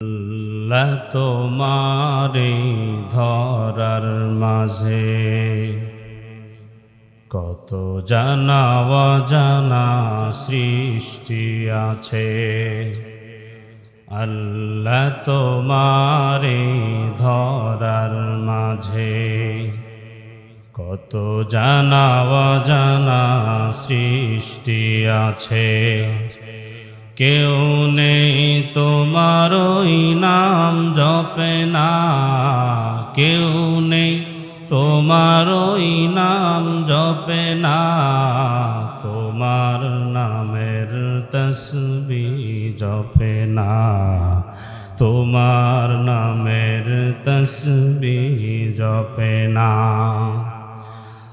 আল্লাহ তোমারে ধরার মাঝে কত জানা অজানা সৃষ্টি আছে। আল্লাহ তোমারে ধরার মাঝে কত জানা অজানা সৃষ্টি আছে। কেউ নেই তোমার ওই নাম জপে না। কেউ নেই তোমার ওই নাম জপে না। তোমার নামের তসবি জপে না। তোমার নামের তসবি জপে না।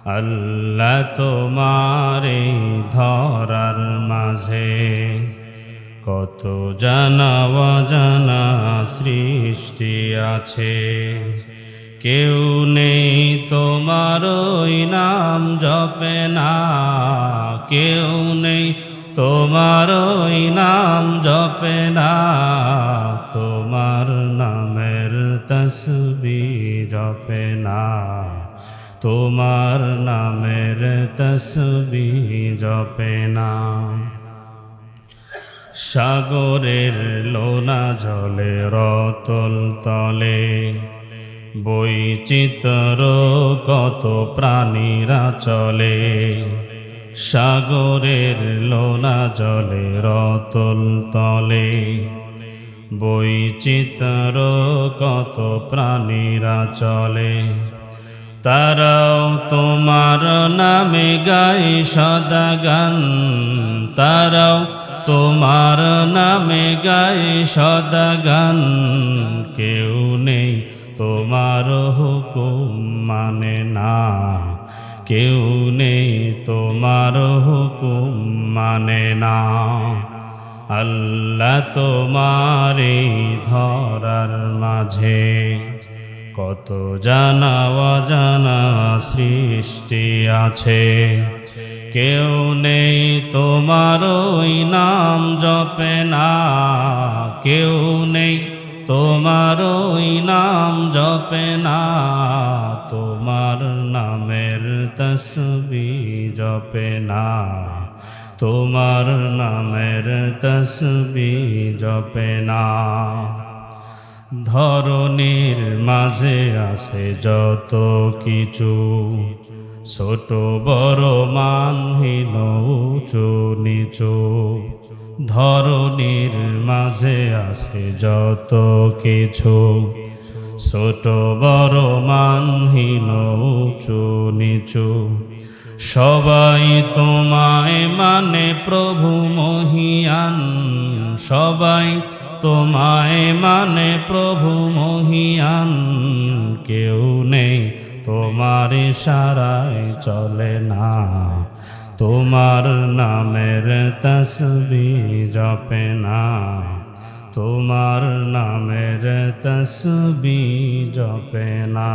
আল্লাহ তোমারে ধরার মাঝে কত জানা অজানা সৃষ্টি আছে। কেউ নেই তোমার ওই নাম জপে না। কেউ নেই তোমার ওই নাম জপে না। তোমার নামের তসবি জপে না। তোমার নামের তসবি জপে না। সাগরের লোনা জলে, রতল তলে। বৈচিত্র কত প্রাণীরা চলে। সাগরের লোনা জলে, রতল তলে। বৈচিত্র কত প্রাণীরা চলে। তারাও তোমার নামে গাই সদা গান। তারাও তোমার নামে গাই সদা গান কেউ নেই তোমার হুকুম মানে না। কেউ নেই তোমার হুকুম মানে না। আল্লাহ তোমারে ধরার মাঝে কত জানা অজানা সৃষ্টি আছে। কেউ নেই তোমার ওই নাম জপে না। কেউ নেই তোমার ওই নাম জপে না। তোমার নামের তসবি জপে না। তোমার নামের তসবি জপে না। ধরনের মাঝে আছে যত কিছু। ছোট বড় মানহীন উঁচু নিচু। ধরনের মাঝে আছে যত কিছু। ছোট বড় মানহীন উঁচু নিচু। সবাই তোমায় মানে প্রভু মহিয়ান। সবাই তোমায় মানে প্রভু মহিয়ান। কেউ নেই তোমার ইশারায় চলে না। তোমার নামের তসবি জপে না। তোমার নামের তসবি জপে না।